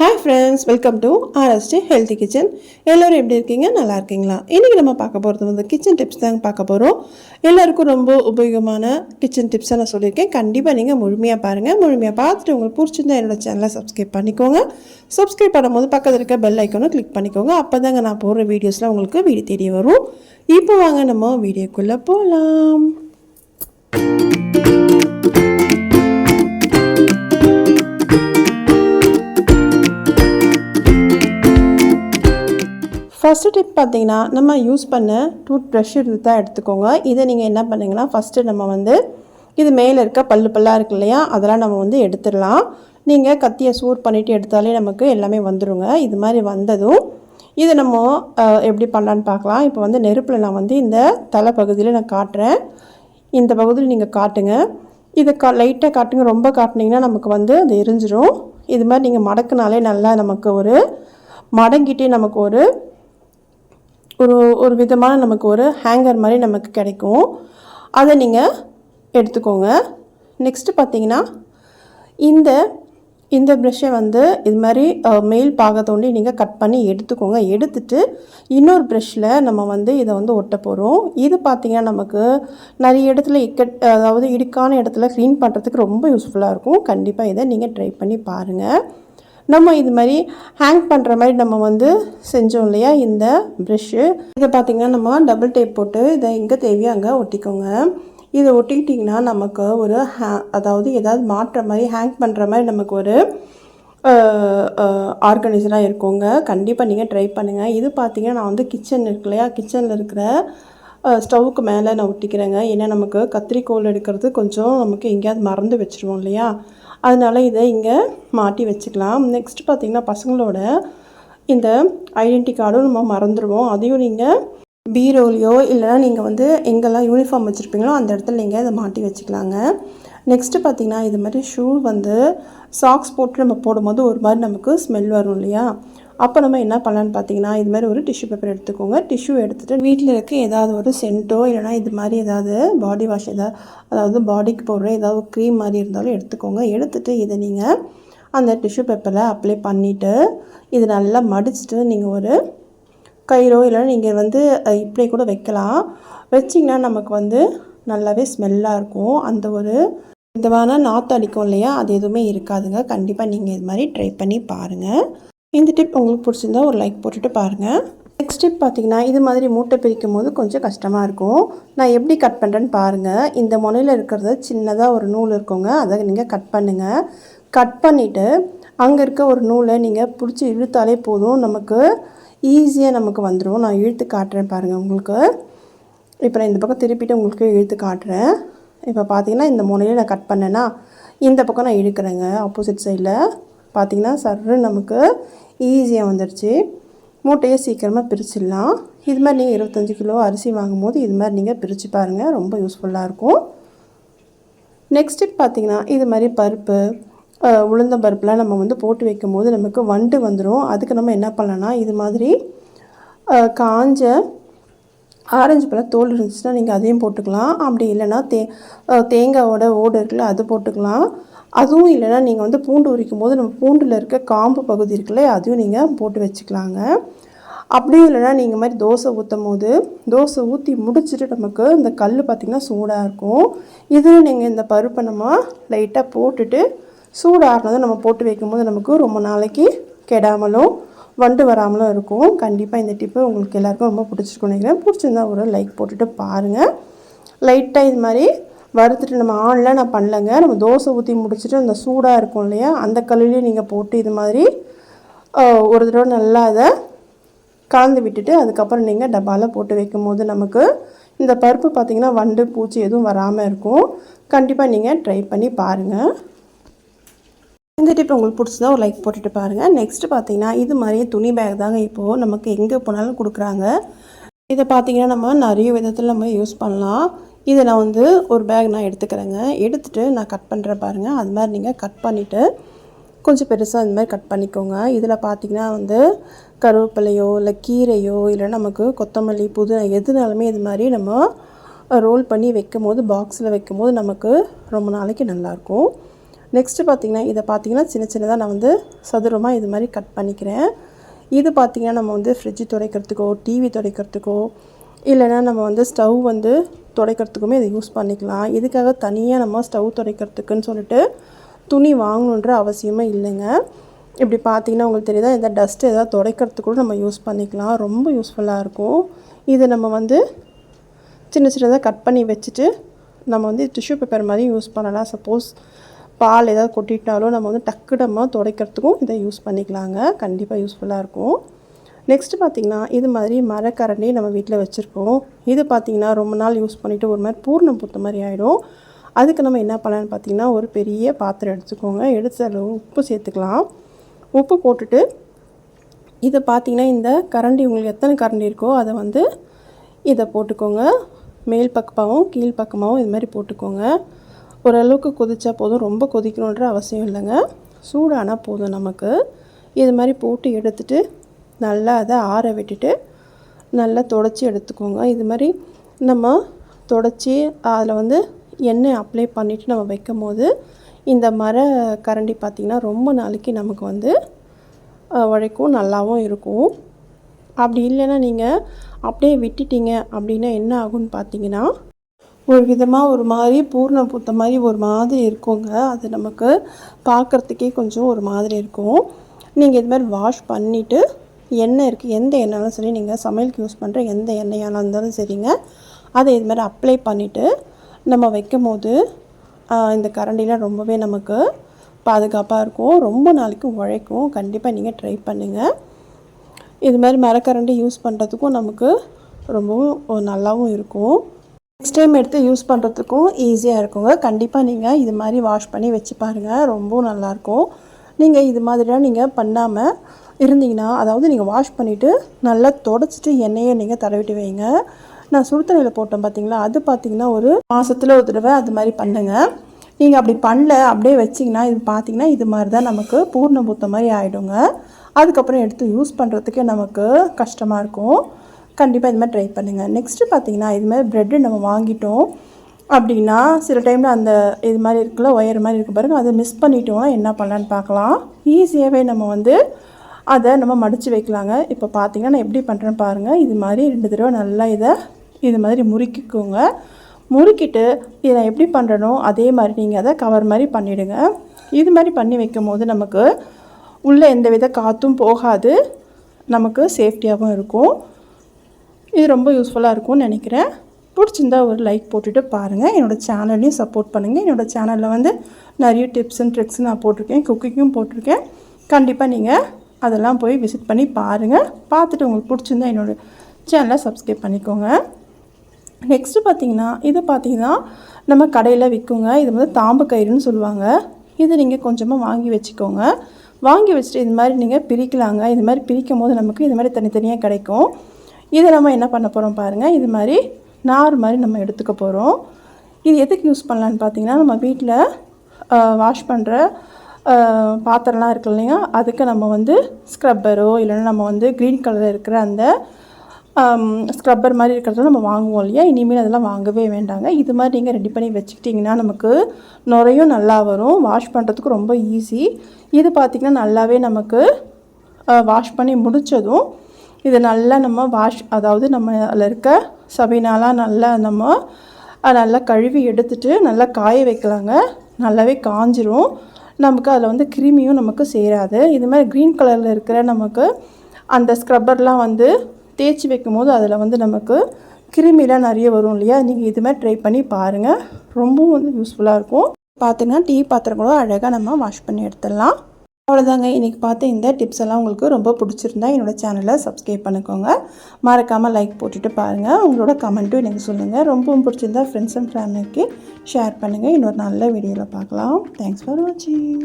Hi friends welcome to RST healthy kitchen எல்லோரும் எப்படி இருக்கீங்க? நல்லா இருக்கீங்களா? இன்றைக்கி நம்ம பார்க்க போகிறது வந்து கிச்சன் டிப்ஸ் தாங்க பார்க்க போகிறோம் எல்லாருக்கும் ரொம்ப உபயோகமான கிச்சன் டிப்ஸை நான் சொல்லியிருக்கேன். கண்டிப்பாக நீங்கள் முழுமையாக பாருங்கள் முழுமையாக பார்த்துட்டு உங்களுக்கு பிடிச்சிருந்தா என்னோடய சேனலை சப்ஸ்கிரைப் பண்ணிக்கோங்க. சப்ஸ்கிரைப் பண்ணும்போது பக்கத்தில் இருக்க பெல் ஐக்கனும் கிளிக் பண்ணிக்கோங்க. அப்போ தாங்க நான் போடுற வீடியோஸில் உங்களுக்கு வீடியோ தேடி வரும். இப்போ வாங்க நம்ம வீடியோக்குள்ளே போகலாம் ஃபஸ்ட்டு டிப் பார்த்தீங்கன்னா நம்ம யூஸ் பண்ண டூத் ப்ரஷ் இருந்து தான் எடுத்துக்கோங்க. இதை நீங்கள் என்ன பண்ணுங்கன்னா ஃபஸ்ட்டு நம்ம வந்து இது மேலே இருக்க பல்லு பல்லாக இருக்கு இல்லையா அதெல்லாம் நம்ம வந்து எடுத்துடலாம். நீங்கள் கத்தியை சூர் பண்ணிவிட்டு எடுத்தாலே நமக்கு எல்லாமே வந்துடுங்க இது மாதிரி வந்ததும் இதை நம்ம எப்படி பண்ணலான்னு பார்க்கலாம். இப்போ வந்து நெருப்பில் நான் வந்து இந்த தலை பகுதியில் நான் காட்டுறேன். இந்த பகுதியில் நீங்கள் காட்டுங்க. இதை கா லைட்டாக காட்டுங்க. ரொம்ப காட்டினீங்கன்னா நமக்கு வந்து அது எரிஞ்சிடும் இது மாதிரி நீங்கள் மடக்குனாலே நல்லா நமக்கு ஒரு மடங்கிட்டே நமக்கு ஒரு ஒரு ஒரு விதமான நமக்கு ஒரு ஹேங்கர் மாதிரி நமக்கு கிடைக்கும். அதை நீங்கள் எடுத்துக்கோங்க. நெக்ஸ்ட்டு பார்த்தீங்கன்னா இந்த இந்த ப்ரெஷ்ஷை வந்து இது மாதிரி மெயில் மேல் பாகத்தோண்டி நீங்கள் கட் பண்ணி எடுத்துக்கோங்க. எடுத்துட்டு இன்னொரு ப்ரெஷ்ஷில் நம்ம வந்து இதை வந்து ஒட்ட போகிறோம் இது பார்த்தீங்கன்னா நமக்கு நிறைய இடத்துல இக்கட் அதாவது இடுக்கான இடத்துல க்ளீன் பண்ணுறதுக்கு ரொம்ப யூஸ்ஃபுல்லாக இருக்கும். கண்டிப்பாக இதை நீங்கள் ட்ரை பண்ணி பாருங்கள் நம்ம இது மாதிரி ஹேங் பண்ணுற மாதிரி நம்ம வந்து செஞ்சோம் இல்லையா இந்த ப்ரெஷ்ஷு இதை பார்த்திங்கன்னா நம்ம டபுள் டேப் போட்டு இதை எங்கே தேவையோ அங்கே ஒட்டிக்கோங்க. இதை ஒட்டிக்கிட்டிங்கன்னா நமக்கு ஒரு ஹே அதாவது ஏதாவது மாட்டுற மாதிரி ஹேங் பண்ணுற மாதிரி நமக்கு ஒரு ஆர்கனைசராக இருக்குங்க. கண்டிப்பாக நீங்கள் ட்ரை பண்ணுங்கள் இது பார்த்தீங்கன்னா நான் வந்து கிச்சன் இருக்கு இல்லையா கிச்சனில் இருக்கிற ஸ்டவ்வுக்கு மேலே நான் ஒட்டிக்கிறேங்க. ஏன்னா நமக்கு கத்திரிக்கோல் எடுக்கிறது கொஞ்சம் நமக்கு எங்கேயாவது மறந்து வச்சுருவோம் இல்லையா? அதனால் இதை இங்கே மாட்டி வச்சுக்கலாம். நெக்ஸ்ட் பார்த்திங்கன்னா பசங்களோட இந்த ஐடென்டி கார்டும் நம்ம மறந்துடுவோம் அதையும் நீங்கள் பீரோலையோ இல்லைனா நீங்கள் வந்து எங்கெல்லாம் யூனிஃபார்ம் வச்சுருப்பீங்களோ அந்த இடத்துல நீங்கள் இதை மாட்டி வச்சுக்கலாங்க. நெக்ஸ்ட்டு பார்த்தீங்கன்னா இது மாதிரி ஷூ வந்து சாக்ஸ் போட்டு நம்ம போடும்போது ஒரு மாதிரி நமக்கு ஸ்மெல் வரும் இல்லையா? அப்போ நம்ம என்ன பண்ணலான்னு பார்த்தீங்கன்னா இது மாதிரி ஒரு டிஷ்யூ பேப்பர் எடுத்துக்கோங்க. டிஷ்யூ எடுத்துகிட்டு வீட்டில் இருக்க ஏதாவது ஒரு சென்ட்டோ இல்லைனா இது மாதிரி ஏதாவது பாடி வாஷ் ஏதாவது அதாவது பாடிக்கு போடுற ஏதாவது க்ரீம் மாதிரி இருந்தாலும் எடுத்துக்கோங்க. எடுத்துகிட்டு இதை நீங்கள் அந்த டிஷ்யூ பேப்பரில் அப்ளை பண்ணிவிட்டு இது நல்லா மடிச்சுட்டு நீங்கள் ஒரு கயிறோ இல்லைனா நீங்கள் வந்து இப்படி இப்படியே கூட வைக்கலாம். வச்சிங்கன்னா நமக்கு வந்து நல்லாவே ஸ்மெல்லாக இருக்கும். அந்த ஒரு விதமான நாற்று அடிக்கும் இல்லையா? அது எதுவுமே இருக்காதுங்க. கண்டிப்பாக நீங்கள் இது மாதிரி ட்ரை பண்ணி பாருங்கள் இந்த டிப் உங்களுக்கு பிடிச்சிருந்தா ஒரு லைக் போட்டுட்டு பாருங்கள் நெக்ஸ்ட் டிப் பார்த்தீங்கன்னா இது மாதிரி மூட்டை பிரிக்கும் போது கொஞ்சம் கஷ்டமாக இருக்கும். நான் எப்படி கட் பண்ணுறேன்னு பாருங்கள் இந்த முனையில் இருக்கிறது சின்னதாக ஒரு நூல் இருக்குங்க. அதை நீங்கள் கட் பண்ணுங்கள் கட் பண்ணிவிட்டு அங்கே இருக்க ஒரு நூலை நீங்கள் பிடிச்சி இழுத்தாலே போதும். நமக்கு ஈஸியாக நமக்கு வந்துடும் நான் இழுத்து காட்டுறேன் பாருங்கள் உங்களுக்கு. இப்போ நான் இந்த பக்கம் திருப்பிட்டு உங்களுக்கு இழுத்து காட்டுறேன். இப்போ பார்த்தீங்கன்னா இந்த முனையில் நான் கட் பண்ணேன்னா இந்த பக்கம் நான் இழுக்கிறேங்க. ஆப்போசிட் சைடில் பார்த்திங்கன்னா சர்ரு நமக்கு ஈஸியாக வந்துடுச்சு மூட்டையை சீக்கிரமாக பிரிச்சிடலாம். இது மாதிரி நீங்கள் இருபத்தஞ்சி கிலோ அரிசி வாங்கும்போது இது மாதிரி நீங்கள் பிரித்து பாருங்கள் ரொம்ப யூஸ்ஃபுல்லாக இருக்கும். நெக்ஸ்ட் டிப் பார்த்தீங்கன்னா இது மாதிரி பருப்பு உளுந்த உளுந்தம் பருப்புலாம் நம்ம வந்து போட்டு வைக்கும் போது நமக்கு வண்டு வந்துடும் அதுக்கு நம்ம என்ன பண்ணலாம்னா இது மாதிரி காஞ்ச ஆரஞ்சு பழம் தோல் இருந்துச்சுன்னா நீங்கள் அதையும் போட்டுக்கலாம். அப்படி இல்லைன்னா தே தேங்காவோட ஓடு இருக்குல்ல அது போட்டுக்கலாம். அதுவும் இல்லைன்னா நீங்கள் வந்து பூண்டு உரிக்கும் போது நம்ம பூண்டில் இருக்க காம்பு பகுதி இருக்குல்ல அதையும் நீங்கள் போட்டு வச்சுக்கலாங்க. அப்படியும் இல்லைன்னா நீங்கள் மாதிரி தோசை ஊற்றும் போது தோசை ஊற்றி முடிச்சுட்டு நமக்கு இந்த கல் பார்த்திங்கன்னா சூடாக இருக்கும். இதுவும் நீங்கள் இந்த பருப்பை நம்ம லைட்டாக போட்டுட்டு சூடாகினதும் நம்ம போட்டு வைக்கும்போது நமக்கு ரொம்ப நாளைக்கு கெடாமலும் வண்டு வராமலும் இருக்கும். கண்டிப்பாக இந்த டிப்பு உங்களுக்கு எல்லாருக்கும் ரொம்ப பிடிச்சிருக்கும் நினைக்கிறேன். பிடிச்சிருந்தா ஒரு லைக் போட்டுட்டு பாருங்கள் லைட்டாக இது மாதிரி வறுத்துட்டு நம்ம ஆனில் நான் பண்ணலைங்க. நம்ம தோசை ஊற்றி முடிச்சுட்டு அந்த சூடாக இருக்கும் இல்லையா? அந்த கல்லுலேயும் நீங்கள் போட்டு இது மாதிரி ஒரு தடவை நல்லா அதை கலந்து விட்டுட்டு அதுக்கப்புறம் நீங்கள் டப்பாவில் போட்டு வைக்கும் போது நமக்கு இந்த பருப்பு பார்த்திங்கன்னா வண்டு பூச்சி எதுவும் வராமல் இருக்கும். கண்டிப்பாக நீங்கள் ட்ரை பண்ணி பாருங்கள் இந்த டிப் உங்களுக்கு பிடிச்சதா ஒரு லைக் போட்டுட்டு பாருங்கள் நெக்ஸ்ட் பார்த்தீங்கன்னா இது மாதிரியே துணி பேக் தாங்க இப்போது நமக்கு எங்கே போனாலும் கொடுக்குறாங்க. இதை பார்த்தீங்கன்னா நம்ம நிறைய விதத்தில் நம்ம யூஸ் பண்ணலாம். இதை நான் வந்து ஒரு பேக் நான் எடுத்துக்கிறேங்க. எடுத்துகிட்டு நான் கட் பண்ணுறேன் பாருங்கள் அது மாதிரி நீங்கள் கட் பண்ணிவிட்டு கொஞ்சம் பெருசாக இந்த மாதிரி கட் பண்ணிக்கோங்க. இதில் பார்த்தீங்கன்னா வந்து கருவேப்பிலையோ இல்லை கீரையோ இல்லை நமக்கு கொத்தமல்லி புதினா எதுனாலுமே இது மாதிரி நம்ம ரோல் பண்ணி வைக்கும் போது பாக்ஸில் வைக்கும் போது நமக்கு ரொம்ப நாளைக்கு நல்லாயிருக்கும் நெக்ஸ்ட்டு பார்த்தீங்கன்னா இதை பார்த்தீங்கன்னா சின்ன சின்னதாக நான் வந்து சதுரமாக இது மாதிரி கட் பண்ணிக்கிறேன். இது பார்த்தீங்கன்னா நம்ம வந்து ஃப்ரிட்ஜு துடைக்கிறதுக்கோ டிவி துடைக்கிறதுக்கோ இல்லைன்னா நம்ம வந்து ஸ்டவ் வந்து துடைக்கிறதுக்குமே இதை யூஸ் பண்ணிக்கலாம். இதுக்காக தனியாக நம்ம ஸ்டவ் துடைக்கிறதுக்குன்னு சொல்லிட்டு துணி வாங்கணுன்ற அவசியமே இல்லைங்க. இப்படி பார்த்தீங்கன்னா உங்களுக்கு தெரியுதா இந்த டஸ்ட் ஏதாவது துடைக்கிறதுக்கு கூட நம்ம யூஸ் பண்ணிக்கலாம். ரொம்ப யூஸ்ஃபுல்லாக இருக்கும். இதை நம்ம வந்து சின்ன சின்னதாக கட் பண்ணி வச்சுட்டு நம்ம வந்து டிஷ்யூ பேப்பர் மாதிரி யூஸ் பண்ணலாம். சப்போஸ் பால் ஏதாவது கொட்டிட்டாலும் நம்ம வந்து டக்கு நம்ம துடைக்கிறதுக்கும் இதை யூஸ் பண்ணிக்கலாங்க. கண்டிப்பாக யூஸ்ஃபுல்லாக இருக்கும். நெக்ஸ்ட்டு பார்த்திங்கன்னா இது மாதிரி மரக்கரண்டி நம்ம வீட்டில் வச்சுருக்கோம். இது பார்த்திங்கன்னா ரொம்ப நாள் யூஸ் பண்ணிவிட்டு ஒரு மாதிரி பூர்ணம் பூத்த மாதிரி ஆகிடும் அதுக்கு நம்ம என்ன பண்ணலான்னு பார்த்திங்கன்னா ஒரு பெரிய பாத்திரம் எடுத்துக்கோங்க. எடுத்து அதில் உப்பு சேர்த்துக்கலாம். உப்பு போட்டுட்டு இதை பார்த்திங்கன்னா இந்த கரண்டி உங்களுக்கு எத்தனை கரண்டி இருக்கோ அதை வந்து இதை போட்டுக்கோங்க. மேல் பக்கமாகவும் கீழ் பக்கமாகவும் இது மாதிரி போட்டுக்கோங்க. ஓரளவுக்கு கொதிச்சா போதும். ரொம்ப கொதிக்கணுன்ற அவசியம் இல்லைங்க. சூடானால் போதும் நமக்கு. இது மாதிரி போட்டு எடுத்துகிட்டு நல்லா அதை ஆற விட்டுட்டு நல்லா தொடச்சி எடுத்துக்கோங்க. இது மாதிரி நம்ம தொடச்சி அதில் வந்து எண்ணெய் அப்ளை பண்ணிவிட்டு நம்ம வைக்கும் போது இந்த மர கரண்டி பார்த்திங்கன்னா ரொம்ப நாளைக்கு நமக்கு வந்து உழைக்கும் நல்லாவும் இருக்கும். அப்படி இல்லைன்னா நீங்கள் அப்படியே விட்டுட்டீங்க அப்படின்னா என்ன ஆகும்னு பார்த்தீங்கன்னா ஒரு விதமாக ஒரு மாதிரி பூர்ணம் பூத்த மாதிரி ஒரு மாதிரி இருக்குங்க. அது நமக்கு பார்க்குறதுக்கே கொஞ்சம் ஒரு மாதிரி இருக்கும். நீங்கள் இது மாதிரி வாஷ் பண்ணிவிட்டு எண்ணெய் இருக்குது எந்த எண்ணெயாலும் சரி நீங்கள் சமையலுக்கு யூஸ் பண்ணுற எந்த எண்ணெயாலும் இருந்தாலும் சரிங்க. அதை இது மாதிரி அப்ளை பண்ணிவிட்டு நம்ம வைக்கும் போது இந்த கரண்டிலாம் ரொம்பவே நமக்கு பாதுகாப்பாக இருக்கும். ரொம்ப நாளைக்கு உழைக்கும். கண்டிப்பாக நீங்கள் ட்ரை பண்ணுங்கள் இது மாதிரி மரக்கரண்டி யூஸ் பண்ணுறதுக்கும் நமக்கு ரொம்பவும் ஒரு நல்லாவும் இருக்கும். நெக்ஸ்ட் டைம் எடுத்து யூஸ் பண்ணுறதுக்கும் ஈஸியாக இருக்குங்க. கண்டிப்பாக நீங்கள் இது மாதிரி வாஷ் பண்ணி வச்சு பாருங்கள் ரொம்பவும் நல்லாயிருக்கும் நீங்கள் இது மாதிரிலாம் நீங்கள் பண்ணாமல் இருந்தீங்கன்னா அதாவது நீங்கள் வாஷ் பண்ணிவிட்டு நல்லா தொடச்சிட்டு எண்ணெயை நீங்கள் தடவிட்டு வைங்க. நான் சுடுதண்ணியில் போட்டேன் பார்த்தீங்களா அது பார்த்தீங்கன்னா ஒரு மாதத்தில் ஒரு தடவை அது மாதிரி பண்ணுங்கள் நீங்கள் அப்படி பண்ணல அப்படியே வச்சிங்கன்னா இது பார்த்தீங்கன்னா இது மாதிரி தான் நமக்கு பூர்ண பூத்த மாதிரி ஆகிடுங்க அதுக்கப்புறம் எடுத்து யூஸ் பண்ணுறதுக்கே நமக்கு கஷ்டமாக இருக்கும். கண்டிப்பாக இது மாதிரி ட்ரை பண்ணுங்கள் நெக்ஸ்ட்டு பார்த்தீங்கன்னா இது மாதிரி ப்ரெட்டு நம்ம வாங்கிட்டோம் அப்படின்னா சில டைமில் அந்த இது மாதிரி இருக்குல்ல ஒயர் மாதிரி இருக்குது பாருங்கள் அதை மிஸ் பண்ணிட்டோம்னா என்ன பண்ணலான்னு பார்க்கலாம். ஈஸியாகவே நம்ம வந்து அதை நம்ம மடித்து வைக்கலாங்க. இப்போ பார்த்தீங்கன்னா நான் எப்படி பண்ணுறேன்னு பாருங்கள் இது மாதிரி ரெண்டு தடவை நல்லா இதை இது மாதிரி முறுக்கிக்கோங்க. முறுக்கிட்டு இதை நான் எப்படி பண்ணுறனோ அதே மாதிரி நீங்கள் அதை கவர் மாதிரி பண்ணிவிடுங்க இது மாதிரி பண்ணி வைக்கும் போது நமக்கு உள்ளே எந்த வித காற்றும் போகாது. நமக்கு சேஃப்டியாகவும் இருக்கும். இது ரொம்ப யூஸ்ஃபுல்லாக இருக்கும்னு நினைக்கிறேன். பிடிச்சிருந்தா ஒரு லைக் போட்டுட்டு பாருங்கள் என்னோடய சேனல்லையும் சப்போர்ட் பண்ணுங்கள் என்னோடய சேனலில் வந்து நிறைய டிப்ஸ் அண்ட் ட்ரிக்ஸ் நான் போட்டிருக்கேன். குக்கிங்கும் போட்டிருக்கேன். கண்டிப்பாக நீங்கள் அதெல்லாம் போய் விசிட் பண்ணி பாருங்கள் பார்த்துட்டு உங்களுக்கு பிடிச்சிருந்தா என்னோடய சேனலை சப்ஸ்கிரைப் பண்ணிக்கோங்க. நெக்ஸ்ட்டு பார்த்தீங்கன்னா இது பார்த்தீங்கன்னா நம்ம கடையில் விற்குங்க இது வந்து தாம்பு கயிறுன்னு சொல்லுவாங்க. இது நீங்கள் கொஞ்சமாக வாங்கி வச்சுக்கோங்க. வாங்கி வச்சுட்டு இது மாதிரி நீங்கள் பிரிக்கலாங்க. இது மாதிரி பிரிக்கும் போது நமக்கு இது மாதிரி தனித்தனியாக கிடைக்கும். இதை நம்ம என்ன பண்ண போகிறோம் பாருங்கள் இது மாதிரி நார் மாதிரி நம்ம எடுத்துக்க போகிறோம் இது எதுக்கு யூஸ் பண்ணலான்னு பார்த்தீங்கன்னா நம்ம வீட்டில் வாஷ் பண்ணுற பாத்திரம்லாம் இருக்கு இல்லையா? அதுக்கு நம்ம வந்து ஸ்க்ரப்பரோ இல்லைன்னா நம்ம வந்து க்ரீன் கலரில் இருக்கிற அந்த ஸ்க்ரப்பர் மாதிரி இருக்கிறத நம்ம வாங்குவோம் இல்லையா? இனிமேல் அதெல்லாம் வாங்கவே வேண்டாங்க. இது மாதிரி நீங்கள் ரெடி பண்ணி வச்சுக்கிட்டிங்கன்னா நமக்கு நுரையும் நல்லா வரும். வாஷ் பண்ணுறதுக்கு ரொம்ப ஈஸி இது பார்த்திங்கன்னா நல்லாவே நமக்கு வாஷ் பண்ணி முடித்ததும் இது நல்லா நம்ம வாஷ் அதாவது நம்ம அதில் இருக்க சபினாலாம் நல்லா நம்ம நல்லா கழுவி எடுத்துட்டு நல்லா காய வைக்கலாங்க. நல்லாவே காஞ்சிரும். நமக்கு அதில் வந்து கிருமியும் நமக்கு சேராது. இது மாதிரி க்ரீன் கலரில் இருக்கிற நமக்கு அந்த ஸ்க்ரப்பர்லாம் வந்து தேய்ச்சி வைக்கும் போது அதில் வந்து நமக்கு கிருமிலாம் நிறைய வரும் இல்லையா? நீங்கள் இது மாதிரி ட்ரை பண்ணி பாருங்கள் ரொம்பவும் வந்து யூஸ்ஃபுல்லாக இருக்கும். பார்த்தீங்கன்னா டீ பாத்திரம் கூட அழகாக நம்ம வாஷ் பண்ணி எடுத்துடலாம். அவ்வளோதாங்க. இன்றைக்கி பார்த்த இந்த டிப்ஸ் எல்லாம் உங்களுக்கு ரொம்ப பிடிச்சிருந்தா என்னோட சேனலை சப்ஸ்கிரைப் பண்ணிக்கோங்க. மறக்காமல் லைக் போட்டுட்டு பாருங்கள் உங்களோட கமெண்ட்டும் எனக்கு சொல்லுங்கள் ரொம்பவும் பிடிச்சிருந்தா ஃப்ரெண்ட்ஸ் அண்ட் ஃபேமிலிக்கு ஷேர் பண்ணுங்கள் இன்னொரு நல்ல வீடியோவில் பார்க்கலாம். தேங்க்ஸ் ஃபார் வாட்சிங்